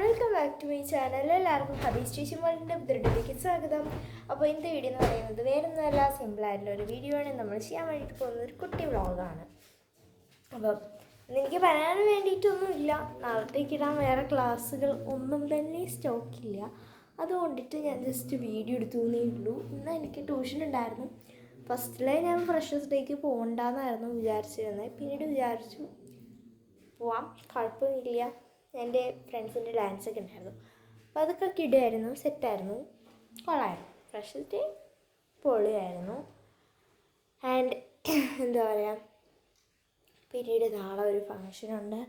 Welcome back to my channel എല്ലാവർക്കും ഹബി ചേച്ചി മോളിന്റെ ദൃഢതയ്ക്ക് സ്വാഗതം. അപ്പോൾ ഇന്നത്തെ വീഡിയോ എന്ന് പറയുന്നത് വേറെ ഒന്നുമല്ല സിമ്പിളായിട്ടുള്ള ഒരു വീഡിയോ ആണ്. നമ്മൾ ചെയ്യാൻ വേണ്ടിയിട്ട് പോകുന്ന ഒരു കുട്ടി വ്ളോഗാണ് അപ്പം എനിക്ക് പറയാൻ വേണ്ടിയിട്ടൊന്നുമില്ല. നാളത്തേക്ക് ഇടാൻ വേറെ ക്ലാസ്സുകൾ ഒന്നും തന്നെ സ്റ്റോക്കില്ല അതുകൊണ്ടിട്ട് ഞാൻ ജസ്റ്റ് വീഡിയോ എടുത്തു എന്നേ ഉള്ളൂ. ഇന്ന് എനിക്ക് ട്യൂഷൻ ഉണ്ടായിരുന്നു. ഫസ്റ്റിലെ ഞാൻ ഫ്രഷേഴ്സ് ഡേക്ക് പോകണ്ടെന്നായിരുന്നു വിചാരിച്ചിരുന്നത് പിന്നീട് വിചാരിച്ചു പോവാം. കുഴപ്പമില്ല. എന്റെ ഫ്രണ്ട്സിന്റെ ഡാൻസ് ഒക്കെ ഉണ്ടായിരുന്നു. അപ്പോൾ അതൊക്കെ കിടുമായിരുന്നു സെറ്റായിരുന്നു കൊള്ളായിരുന്നു. Freshers day പൊളിയായിരുന്നു. ആൻഡ് എന്താ പറയുക പിന്നീട് നാളെ ഒരു ഫങ്ഷനുണ്ട്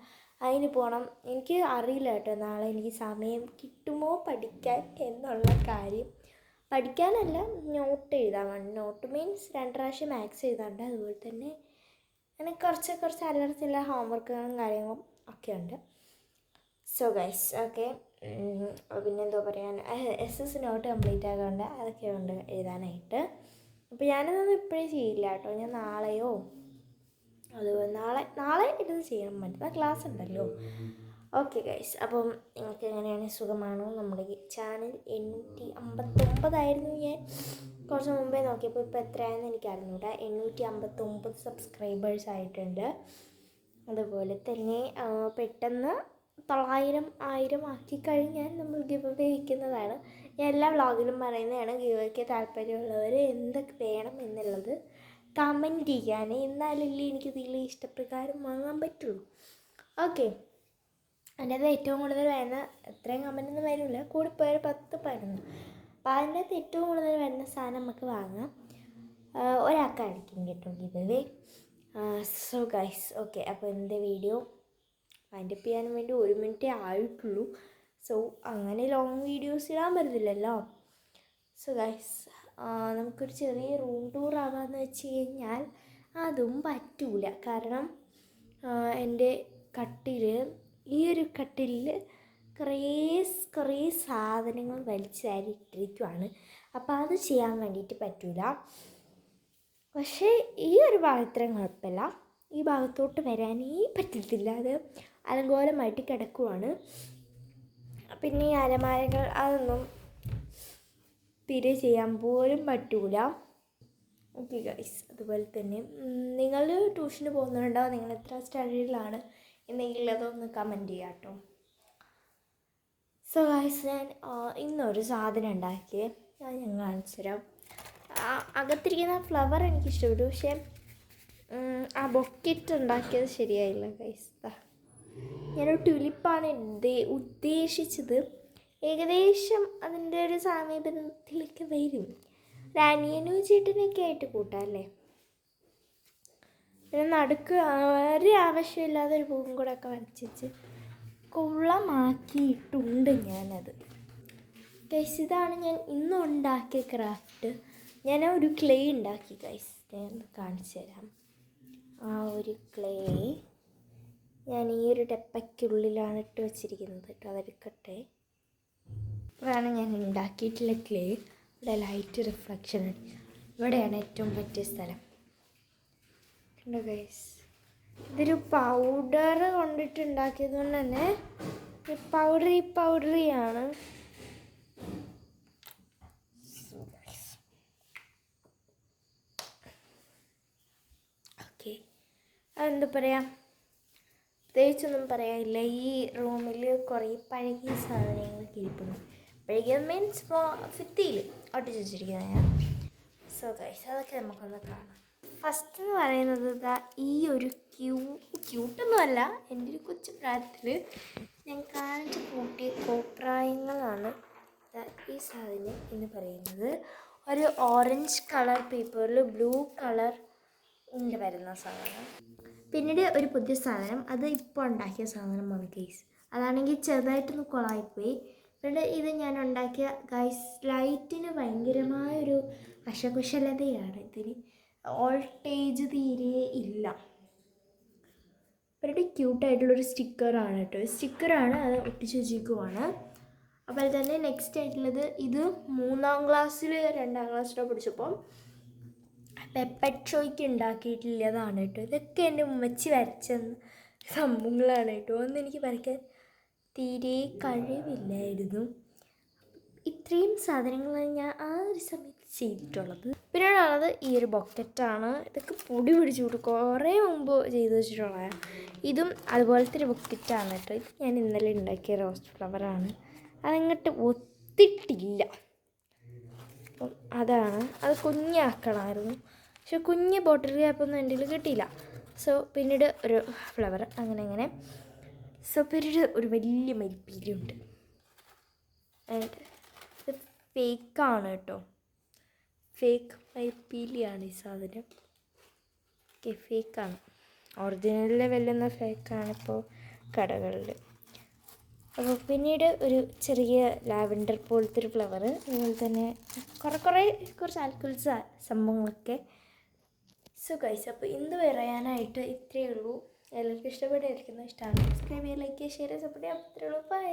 അതിന് പോകണം എനിക്ക് അറിയില്ല കേട്ടോ നാളെ എനിക്ക് സമയം കിട്ടുമോ പഠിക്കാൻ എന്നുള്ള കാര്യം. പഠിക്കാനല്ല നോട്ട് എഴുതാൻ വേണ്ടി. നോട്ട് മീൻസ് രണ്ട് പ്രാവശ്യം മാത്സ് എഴുതാണ്ട് അതുപോലെ തന്നെ അങ്ങനെ കുറച്ച് കുറച്ച് അല്ലറ ഹോംവർക്കുകളും കാര്യങ്ങളും ഒക്കെ ഉണ്ട്. സോ ഗൈസ് ഓക്കെ പിന്നെന്തോ പറയാൻ. എസ് എസ് നോട്ട് കംപ്ലീറ്റ് ആകാണ്ട് അതൊക്കെ ഉണ്ട് എഴുതാനായിട്ട്. അപ്പോൾ ഞാനതൊന്നും ഇപ്പോഴേ ചെയ്യില്ല കേട്ടോ. ഞാൻ നാളെയോ? അതുപോലെ നാളെ നാളെ ഇരുന്ന് ചെയ്യണം. മറ്റന്നാൾ ക്ലാസ് ഉണ്ടല്ലോ. ഓക്കെ ഗൈസ് അപ്പം നിങ്ങൾക്ക് എങ്ങനെയാണ്? സുഖമാണോ? നമ്മുടെ ചാനൽ എണ്ണൂറ്റി അമ്പത്തൊമ്പതായിരുന്നു ഞാൻ കുറച്ച് മുമ്പേ നോക്കിയപ്പോൾ ഇപ്പോൾ എത്രയാണെന്ന് എനിക്ക് അറിഞ്ഞൂടാ എണ്ണൂറ്റി അമ്പത്തൊമ്പത് സബ്സ്ക്രൈബേഴ്സ് ആയിട്ടുണ്ട്. അതുപോലെ തന്നെ പെട്ടെന്ന് തൊള്ളായിരം ആയിരം ആക്കി കഴിഞ്ഞാൽ നമ്മൾ ഗിവ് അവേ വയ്ക്കുന്നതാണ് ഞാൻ എല്ലാ വ്ളോഗിലും പറയുന്നതാണ് ഗിവ് അവയ്ക്ക് താല്പര്യമുള്ളവർ എന്തൊക്കെ വേണം എന്നുള്ളത് കമന്റ് ചെയ്യാൻ. എന്നാലല്ലേ എനിക്ക് ഇതിൽ ഇഷ്ടപ്രകാരം വാങ്ങാൻ പറ്റുള്ളൂ. ഓക്കെ അതിന്റെ അത് ഏറ്റവും കൂടുതൽ വരുന്ന ഇത്രയും കമന്റ് ഒന്നും വരില്ല കൂടിപ്പോയ പോയൊരു പത്ത് പതിനൊന്ന്. അപ്പോൾ അതിന്റെ അകത്ത് ഏറ്റവും കൂടുതൽ വരുന്ന സാധനം നമുക്ക് വാങ്ങാം. ഒരാൾക്കായിരിക്കും കേട്ടോ ഗിവ് സോ ഗൈസ് ഓക്കെ അപ്പോൾ എന്റെ വീഡിയോ വൈൻഡപ്പ് ചെയ്യാൻ വേണ്ടി ഒരു മിനിറ്റേ ആയിട്ടുള്ളൂ. സോ അങ്ങനെ ലോങ് വീഡിയോസ് ഇടാൻ പറ്റത്തില്ലല്ലോ. സോ ഗൈസ് നമുക്കൊരു ചെറിയ റൂം ടൂർ ആവാമെന്ന് വെച്ച് കഴിഞ്ഞാൽ അതും പറ്റൂല. കാരണം എന്റെ കട്ടിൽ ഈ ഒരു കട്ടിലിൽ കുറേ കുറേ സാധനങ്ങൾ വലിച്ചാരി ഇട്ടിരിക്കുവാണ് അപ്പോൾ അത് ചെയ്യാൻ വേണ്ടിയിട്ട് പറ്റൂല. പക്ഷേ ഈ ഒരു ഭാഗത്തിനും കുഴപ്പമില്ല. ഈ ഭാഗത്തോട്ട് വരാനേ പറ്റത്തില്ല. അത് അലങ്കോലമായിട്ട് കിടക്കുവാണ്. പിന്നെ ഈ അലമാരകൾ അതൊന്നും തിരെ ചെയ്യാൻ പോലും പറ്റൂല. ഓക്കെ ഗൈസ് അതുപോലെ തന്നെ നിങ്ങൾ ട്യൂഷന് പോകുന്നുണ്ടോ? നിങ്ങൾ എത്ര സ്റ്റാൻഡേർഡിലാണ് എന്നെങ്കിലും അതൊന്ന് കമന്റ് ചെയ്യാം കേട്ടോ. സോ ഗൈസ് ഞാൻ ഇന്നൊരു സാധനം ഉണ്ടാക്കിയേ. ഞാൻ ഞാൻ കാണിച്ചു തരാം അകത്തിരിക്കുന്ന ഫ്ലവർ എനിക്ക് ഇഷ്ടപ്പെട്ടു പക്ഷേ ആ ബൊക്കെറ്റ് ഉണ്ടാക്കിയത് ശരിയായില്ല ഗൈസ് ഞാനൊരു ട്യൂലിപ്പാണ് ഉദ്ദേ- ഉദ്ദേശിച്ചത് ഏകദേശം അതിന്റെ ഒരു സാമീപ്യത്തിലേക്ക് വരും. ഒരു ചേട്ടനൊക്കെ ആയിട്ട് കൂട്ടാം അല്ലേ? പിന്നെ നടുക്ക് വളരെ ആവശ്യമില്ലാതെ ഒരു പൂവും കൂടെ ഒക്കെ വരച്ചിച്ച് കുളമാക്കിയിട്ടുണ്ട് ഞാനത്. ഗൈസ് ഇതാണ് ഞാൻ ഇന്ന് ഉണ്ടാക്കിയ ക്രാഫ്റ്റ് ഞാൻ ഒരു ക്ലേ ഉണ്ടാക്കി ഗൈസ് ഞാൻ കാണിച്ചു തരാം. ആ ഒരു ക്ലേ ഞാൻ ഈ ഒരു ഡപ്പയ്ക്കുള്ളിലാണ് ഇട്ട് വെച്ചിരിക്കുന്നത് കേട്ടോ അതെടുക്കട്ടെ. ഇപ്പോഴാണ് ഞാൻ ഉണ്ടാക്കിയിട്ടുള്ള ക്ലേ ഇവിടെ ലൈറ്റ് റിഫ്ലക്ഷൻ ഇവിടെയാണ് ഏറ്റവും പറ്റിയ സ്ഥലം. കണ്ടോ ഗൈസ് ഇതൊരു പൗഡർ കൊണ്ടിട്ട് ഉണ്ടാക്കിയത് കൊണ്ട് തന്നെ പൗഡറി പൗഡറിയാണ് ഓക്കെ അതെന്താ പറയുക പ്രത്യേകിച്ചൊന്നും പറയാനില്ല. ഈ റൂമിൽ കുറേ പഴകിയ സാധനങ്ങളൊക്കെ ഇരിക്കുന്നു പഴകിയ മീൻസ് ഭിത്തിയിൽ ഒട്ടിച്ച് ഞാൻ സോ ഗൈസ് അതൊക്കെ നമുക്കൊന്ന് കാണാം. ഫസ്റ്റ് എന്ന് പറയുന്നത് ഇതാ ഈ ഒരു ക്യൂ ക്യൂട്ടൊന്നുമല്ല എന്റെ ഒരു കൊച്ചു പ്രായത്തിൽ ഞാൻ കാണിച്ച് കൂട്ടിയ കോപ്രായങ്ങളാണ് ഈ സാധനം എന്ന് പറയുന്നത്. ഒരു ഓറഞ്ച് കളർ പേപ്പറിൽ ബ്ലൂ കളർ ഉണ്ട് വരുന്ന സാധനം. പിന്നീട് ഒരു പുതിയ സാധനം അത് ഇപ്പോൾ ഉണ്ടാക്കിയ സാധനമാണ് ഗൈസ് അതാണെങ്കിൽ ചെറുതായിട്ടൊന്ന് കുളമായിപ്പോയി. പിന്നീട് ഇത് ഞാൻ ഉണ്ടാക്കിയ ഗൈസ് ലൈറ്റിന് ഭയങ്കരമായൊരു വശകുശലതയാണ് ഇതിന് വോൾട്ടേജ് തീരെ ഇല്ല. ഇവരുടെ ക്യൂട്ടായിട്ടുള്ളൊരു സ്റ്റിക്കറാണ് കേട്ടോ. സ്റ്റിക്കറാണ് അത് ഒട്ടിച്ച് വെച്ചിരിക്കുവാണ് അതുപോലെ തന്നെ നെക്സ്റ്റ് ആയിട്ടുള്ളത് ഇത് മൂന്നാം ക്ലാസ്സിൽ രണ്ടാം ക്ലാസ്സിലോ പഠിച്ചപ്പം പെപ്പറ്റ് ഷോയ്ക്ക് ഉണ്ടാക്കിയിട്ടുള്ളതാണ് കേട്ടോ. ഇതൊക്കെ എന്റെ ഉമ്മച്ചി വരച്ച സംഭവങ്ങളാണ് കേട്ടോ. ഒന്നും എനിക്ക് വരയ്ക്കാൻ തീരെ കഴിവില്ലായിരുന്നു. ഇത്രയും സാധനങ്ങളാണ് ഞാൻ ആ ഒരു സമയത്ത് ചെയ്തിട്ടുള്ളത്. പിന്നീടുള്ളത് ഈ ഒരു ബൊക്കറ്റാണ് ഇതൊക്കെ പൊടി പിടിച്ചു കൊടുക്കും കുറേ മുമ്പ് ചെയ്ത് വെച്ചിട്ടുള്ളതാണ്. ഇതും അതുപോലത്തെ ഒരു ബൊക്കറ്റാണ് കേട്ടോ. ഇത് ഞാൻ ഇന്നലെ ഉണ്ടാക്കിയ റോസ്റ്റ് ഫ്ലവറാണ് അതങ്ങോട്ട് ഒത്തിട്ടില്ല. അപ്പം അതാണ്. അത് കുഞ്ഞാക്കണമായിരുന്നു. പക്ഷെ കുഞ്ഞ് ബോട്ടിൽ ക്യാപ്പൊന്നും എന്റെ കിട്ടിയില്ല. സോ പിന്നീട് ഒരു ഫ്ലവർ അങ്ങനെ അങ്ങനെ. സോ പിന്നീട് ഒരു വലിയ മരിപ്പീലുണ്ട് ഇത് ഫേക്കാണ് കേട്ടോ. ഫേക്ക് മരിപ്പീലിയാണ് ഈ സാധനം. ഓക്കെ ഫേക്കാണ് ഒറിജിനലിൽ വെല്ലുന്ന ഫേക്കാണ് ഇപ്പോൾ കടകളിൽ അപ്പോൾ പിന്നീട് ഒരു ചെറിയ ലാവൻഡർ പോലത്തെ ഒരു ഫ്ലവർ അതുപോലെ തന്നെ കുറേ കുറേ കുറച്ച് ആൽക്കുൽസ് സംഭവങ്ങളൊക്കെ സോ ഗൈസ് അപ്പോൾ ഇന്ന് പറയാനായിട്ട് ഇത്രയേ ഉള്ളൂ. എല്ലാവർക്കും ഇഷ്ടപ്പെട്ടായിരിക്കുന്നു ഇഷ്ടമാണ്. സബ്സ്ക്രൈബ് ചെയ്യുക ലൈക്ക് ചെയ്യുക ഷെയർ സപ്പോർട്ട് ചെയ്യാം അത്രയേ ഉള്ളൂ. ബൈ